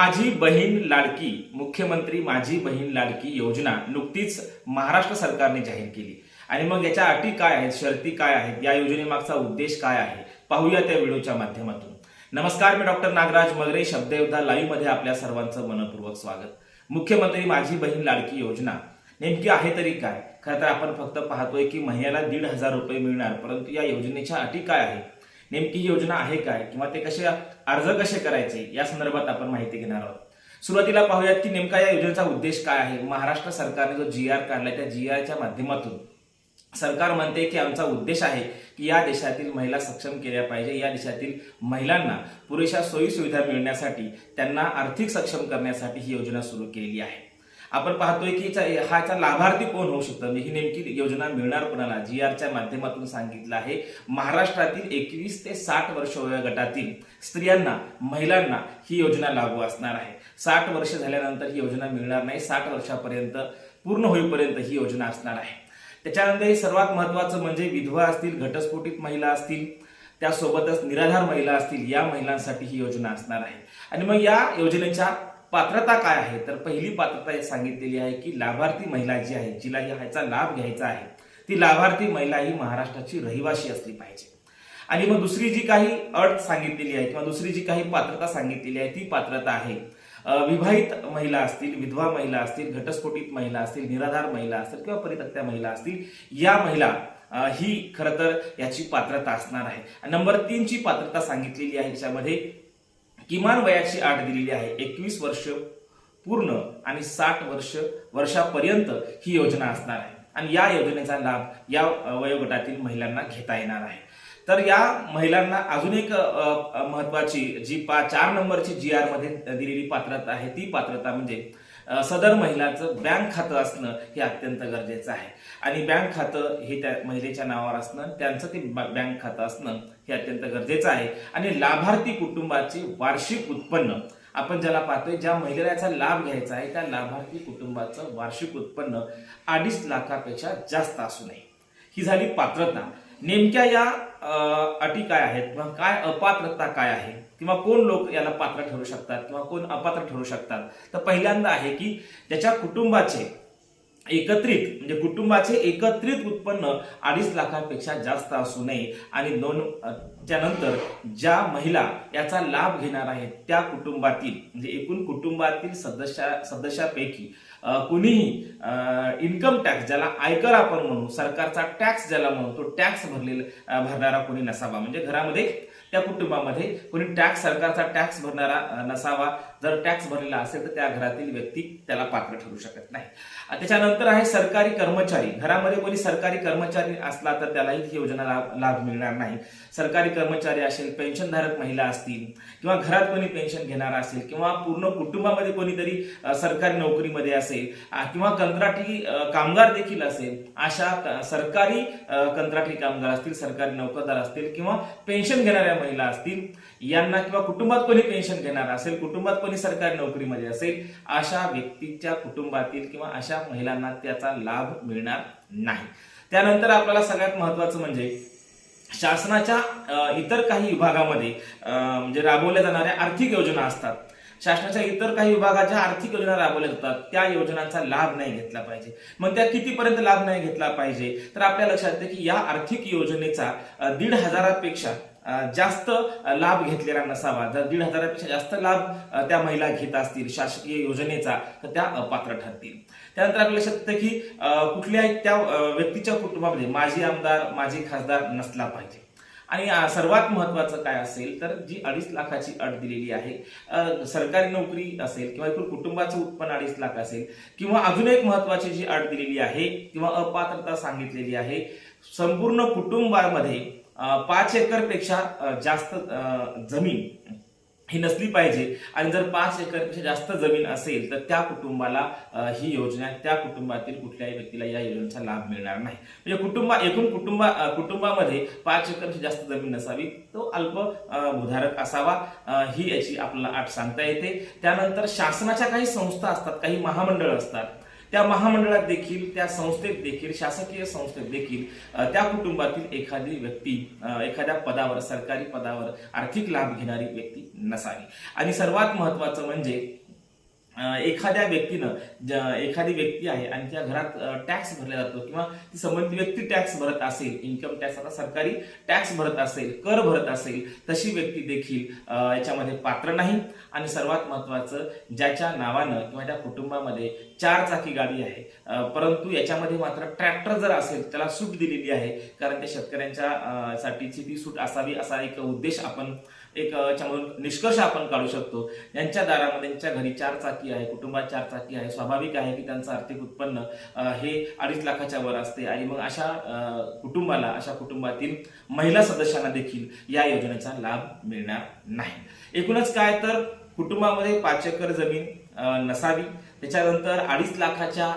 माझी बहीण लाडकी मुख्यमंत्री माझी बहीण लाडकी योजना नुकतीच महाराष्ट्र सरकारने जाहीर केली. आणि मग याच्या अटी काय आहेत शर्ती काय आहेत या योजनेमागचा उद्देश काय आहे पाहूया त्या व्हिडिओच्या माध्यमातून. नमस्कार मी डॉक्टर नागराज मगरे शब्दयोद्धा लाईव्हमध्ये आपल्या सर्वांचं मनपूर्वक स्वागत. मुख्यमंत्री माझी बहीण लाडकी योजना नेमकी आहे तरी काय? खरं तर आपण फक्त पाहतोय की महिन्याला दीड हजार रुपये मिळणार परंतु या योजनेच्या अटी काय आहेत? नेमकी योजना आहे काय किंवा ते कसे अर्ज कसे करायचे या संदर्भात आपण माहिती घेणार आहोत. सुरुवातीला पाहूयात की नेमका या योजनेचा उद्देश काय आहे. महाराष्ट्र सरकारने जो जी आर काढलाय त्या जी आरच्या माध्यमातून सरकार म्हणते की आमचा उद्देश आहे की या देशातील महिला सक्षम केल्या पाहिजे. या देशातील महिलांना पुरेशा सोयी सुविधा मिळण्यासाठी त्यांना आर्थिक सक्षम करण्यासाठी ही योजना सुरू केलेली आहे. आपण पाहतोय की चा- हाचा लाभार्थी कोण होऊ शकतं? ही नेमकी योजना मिळणार कोणाला? जी आरच्या माध्यमातून सांगितलं आहे. महाराष्ट्रातील एकवीस ते साठ वर्ष वयोगटातील स्त्रियांना महिलांना ही योजना लागू असणार आहे. साठ वर्ष झाल्यानंतर ही योजना मिळणार नाही. साठ वर्षापर्यंत पूर्ण होईपर्यंत ही योजना असणार आहे. त्याच्यानंतर सर्वात महत्वाचं म्हणजे विधवा असतील घटस्फोटित महिला असतील त्यासोबतच निराधार महिला असतील या महिलांसाठी ही योजना असणार आहे. आणि मग या योजनेच्या पात्रता काय आहे? तर पहिली पात्रता सांगितलेली आहे की लाभार्थी महिला जी आहे जिला ह्याचा लाभ घ्यायचा आहे ती लाभार्थी महिला ही महाराष्ट्राची रहिवाशी असली पाहिजे. आणि मग दुसरी जी काही अट सांगितलेली आहे किंवा दुसरी जी काही पात्रता सांगितलेली आहे ती पात्रता आहे विवाहित महिला असतील विधवा महिला असतील घटस्फोटित महिला असतील निराधार महिला असतील किंवा परित्यक्त्या महिला असतील या महिला ही खरं तर याची पात्रता असणार आहे. नंबर तीनची पात्रता सांगितलेली आहे याच्यामध्ये किमान वयाची आठ दिलेली आहे. एकवीस वर्ष पूर्ण आणि साठ वर्ष वर्षापर्यंत ही योजना असणार आहे. आणि या योजनेचा लाभ या वयोगटातील महिलांना घेता येणार आहे. तर या महिलांना अजून एक महत्वाची जी पा चार नंबरची जी आरमध्ये दिलेली पात्रता आहे ती पात्रता म्हणजे सदर महिलाचं बँक खातं असणं हे अत्यंत गरजेचं आहे. आणि बँक खातं हे त्या महिलेच्या नावावर असणं त्यांचं ते बँक खातं असणं हे अत्यंत गरजेचं आहे. आणि लाभार्थी कुटुंबाचे वार्षिक उत्पन्न. आपण ज्याला पाहतोय ज्या महिलेला याचा लाभ घ्यायचा आहे त्या लाभार्थी कुटुंबाचं वार्षिक उत्पन्न अडीच लाखापेक्षा जास्त असू नये. ही झाली पात्रता. नेमक्या या अटी काय आहेत? किंवा काय अपात्रता काय आहे? किंवा कोण लोक याला पात्र ठरू शकतात? किंवा कोण अपात्र ठरू शकतात? तर पहिल्यांदा आहे की त्याच्या कुटुंबाचे एकत्रित म्हणजे कुटुंबाचे एकत्रित उत्पन्न अडीच लाखापेक्षा जास्त असू नये. आणि दोन त्यानंतर ज्या महिला याचा लाभ घेणार आहेत त्या कुटुंबातील म्हणजे एकूण कुटुंबातील सदस्या सदस्यापैकी कुणीही इन्कम टॅक्स ज्याला आयकर आपण म्हणू सरकारचा टॅक्स ज्याला म्हणू तो टॅक्स भरलेला भरणारा कोणी नसावा. म्हणजे घरामध्ये त्या कुटुंबामध्ये कोणी टॅक्स सरकारचा टॅक्स भरणारा नसावा. जर टॅक्स भरलेला असेल तर त्या घरातील व्यक्ती त्याला पात्र ठरू शकत नाही. त्याच्यानंतर आहे सरकारी कर्मचारी. घरामध्ये कोणी सरकारी कर्मचारी असला तर त्यालाही ही योजना लाभ मिळणार नाही. सरकारी कर्मचारी असेल पेन्शनधारक महिला असतील किंवा घरात कोणी पेन्शन घेणारा असेल किंवा पूर्ण कुटुंबामध्ये कोणीतरी सरकारी नोकरीमध्ये असेल किंवा कंत्राटी कामगार देखील असेल अशा सरकारी कंत्राटी कामगार असतील सरकारी नोकरदार असतील किंवा पेन्शन घेणाऱ्या महिला असतील यांना किंवा कुटुंबात कोणी पेन्शन घेणार असेल कुटुंबात कोणी सरकारी नोकरीमध्ये असेल अशा व्यक्तीच्या कुटुंबातील किंवा अशा महिलांना त्याचा लाभ मिळणार नाही. त्यानंतर आपल्याला सगळ्यात महत्वाचं म्हणजे शासनाच्या इतर काही विभागामध्ये म्हणजे राबवल्या जाणाऱ्या आर्थिक योजना असतात. शासनाच्या इतर काही विभागात ज्या आर्थिक योजना राबवल्या जातात. त्या योजनांचा लाभ नाही घेतला पाहिजे. मग त्या कितीपर्यंत लाभ नाही घेतला पाहिजे? तर आपल्या लक्षात येते की या आर्थिक योजनेचा दीड हजारापेक्षा जास्त लाभ घेतलेला नसावा. जर दीड हजारापेक्षा जास्त लाभ त्या महिला घेत असतील शासकीय योजनेचा तर त्या अपात्र ठरतील. त्यानंतर आपल्या लक्षात येतं की कुठल्याही त्या व्यक्तीच्या कुटुंबामध्ये माजी आमदार माजी खासदार नसला पाहिजे. आणि सर्वात महत्वाचं काय असेल तर जी अडीच लाखाची अट दिलेली आहे सरकारी नोकरी असेल किंवा एकूण कुटुंबाचं उत्पन्न अडीच लाख असेल किंवा अजून एक महत्वाची जी अट दिलेली आहे किंवा अपात्रता सांगितलेली आहे संपूर्ण कुटुंबामध्ये पाच एकरपेक्षा जास्त जमीन ही नसली पाहिजे. आणि जर पाच एकरपेक्षा जास्त जमीन असेल तर त्या कुटुंबाला ही योजना त्या कुटुंबातील कुठल्याही व्यक्तीला या योजनेचा लाभ मिळणार नाही. म्हणजे कुटुंबा एकूण कुटुंबा कुटुंबामध्ये पाच एकरपेक्षा जास्त जमीन नसावी तो अल्प अ, भूधारक असावा ही याची आपल्याला आठ सांगता येते. त्यानंतर शासनाच्या काही संस्था असतात काही महामंडळ असतात त्या महामंडळात देखील त्या संस्थेत देखील शासकीय संस्थेत देखील त्या कुटुंबातील एखादी व्यक्ती एखाद्या पदावर सरकारी पदावर आर्थिक लाभ घेणारी व्यक्ती नसावी. आणि सर्वात महत्वाचं म्हणजे एखाद्या व्यक्तीनं एखादी व्यक्ती आहे आणि त्या घरात टॅक्स भरला जातो किंवा ती संबंधित व्यक्ती टॅक्स भरत असेल इन्कम टॅक्स आता सरकारी टॅक्स भरत असेल कर भरत असेल तशी व्यक्ती देखील याच्यामध्ये पात्र नाही. आणि सर्वात महत्वाचं ज्याच्या नावानं किंवा त्या कुटुंबामध्ये चार चाकी गाडी आहे. परंतु याच्यामध्ये मात्र ट्रॅक्टर जर असेल त्याला सूट दिलेली आहे. कारण त्या शेतकऱ्यांच्या साठीची ती सूट असावी असा एक उद्देश आपण एक याच्यामधून निष्कर्ष आपण काढू शकतो. यांच्या दारामध्ये त्यांच्या घरी चार चाकी आहे कुटुंबात चार चाकी आहे. स्वाभाविक आहे की त्यांचं आर्थिक उत्पन्न हे अडीच लाखाच्या वर असते. आणि मग अशा कुटुंबाला अशा कुटुंबातील महिला सदस्यांना देखील या योजनेचा लाभ मिळणार नाही. एकूणच काय? तर कुटुंबामध्ये पाच एकर जमीन नसावी. त्याच्यानंतर अडीच लाखाच्या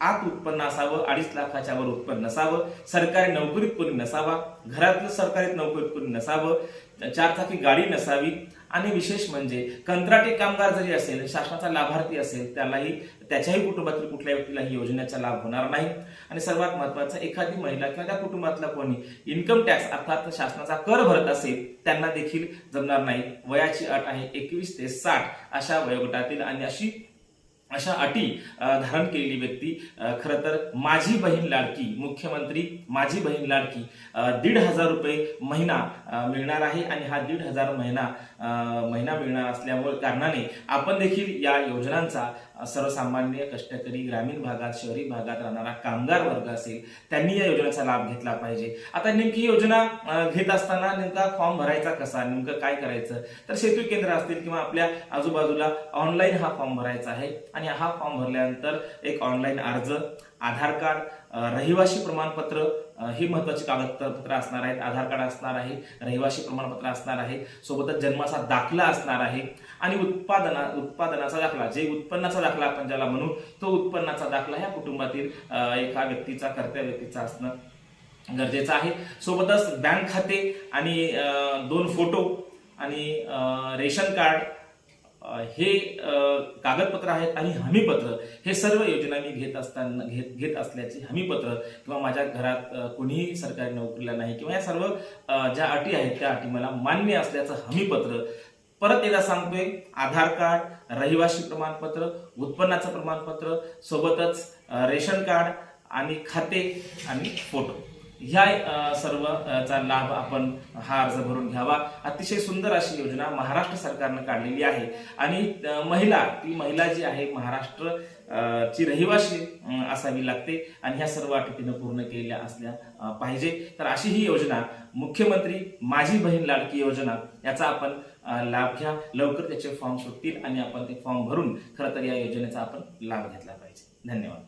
आत उत्पन्न असावं अडीच लाखाच्या वर उत्पन्न नसावं सरकारी नोकरीत कोणी नसावा घरातलं सरकारी नोकरीत कोणी नसावं चारचाकी गाडी नसावी. आणि विशेष म्हणजे कंत्राटी कामगार जरी असेल शासनाचा लाभार्थी असेल त्यालाही त्याच्याही कुटुंबातील कुठल्याही व्यक्तीला ही योजनेचा लाभ होणार नाही. आणि सर्वात महत्वाचं एखादी महिला किंवा त्या कुटुंबातला कोणी इन्कम टॅक्स अर्थात शासनाचा कर भरत असेल त्यांना देखील जमणार नाही. वयाची अट आहे एकवीस ते साठ अशा वयोगटातील आणि अशी अशा अटी धारण केलेली व्यक्ती खरं तर माझी बहीण लाडकी मुख्यमंत्री माझी बहीण लाडकी दीड हजार रुपये महिना मिळणार आहे आणि हा दीड हजार महिना महिना मिळणार असल्यामुळे कारणाने आपण देखील या योजनांचा सर्वसामान्य कष्टकरी ग्रामीण भागात शहरी भागात राहणारा कामगार वर्ग असेल त्यांनी या योजनेचा लाभ घेतला पाहिजे. आता नेमकी योजना घेत असताना नेमका फॉर्म भरायचा कसा नेमकं काय करायचं? तर सेतू केंद्र असतील किंवा आपल्या आजूबाजूला ऑनलाईन हा फॉर्म भरायचा आहे आणि हा फॉर्म भरल्यानंतर एक ऑनलाईन अर्ज आधार कार्ड रहिवासी प्रमाणपत्र ही महत्वाची कागदपत्र असणार आहेत. आधार कार्ड असणार आहे रहिवासी प्रमाणपत्र असणार आहे सोबतच जन्माचा दाखला असणार आहे आणि उत्पादना उत्पादनाचा दाखला. जे उत्पन्नाचा दाखला आपण ज्याला म्हणू तो उत्पन्नाचा दाखला ह्या कुटुंबातील एका व्यक्तीचा कर्त्या व्यक्तीचा असणं गरजेचं आहे. सोबतच बँक खाते आणि दोन फोटो आणि रेशन कार्ड हे कागदपत्र आहेत आणि हमीपत्र. हे सर्व योजना मी घेत असताना घेत घेत असल्याचे हमीपत्र किंवा माझ्या घरात कोणीही सरकारी नोकरीला नाही किंवा या सर्व ज्या अटी आहेत त्या अटी मला मान्य असल्याचं हमीपत्र. परत एकदा सांगतोय आधार कार्ड रहिवासी प्रमाणपत्र उत्पन्नाचं प्रमाणपत्र सोबतच रेशन कार्ड आणि खाते आणि फोटो. ह्या सर्वचा सर्व चा लाभ आपण हा अर्ज भरून घ्यावा. अतिशय सुंदर अशी योजना महाराष्ट्र सरकारनं काढलेली आहे. आणि महिला ती महिला जी आहे महाराष्ट्र ची रहिवाशी असावी लागते. आणि ह्या सर्व अटी तिनं पूर्ण केलेल्या असल्या पाहिजे. तर अशी ही योजना मुख्यमंत्री माझी बहीण लाडकी योजना याचा आपण लाभ घ्या. लवकर त्याचे फॉर्म सुटतील आणि आपण ते फॉर्म भरून खरं तर या योजनेचा आपण लाभ घेतला पाहिजे. धन्यवाद.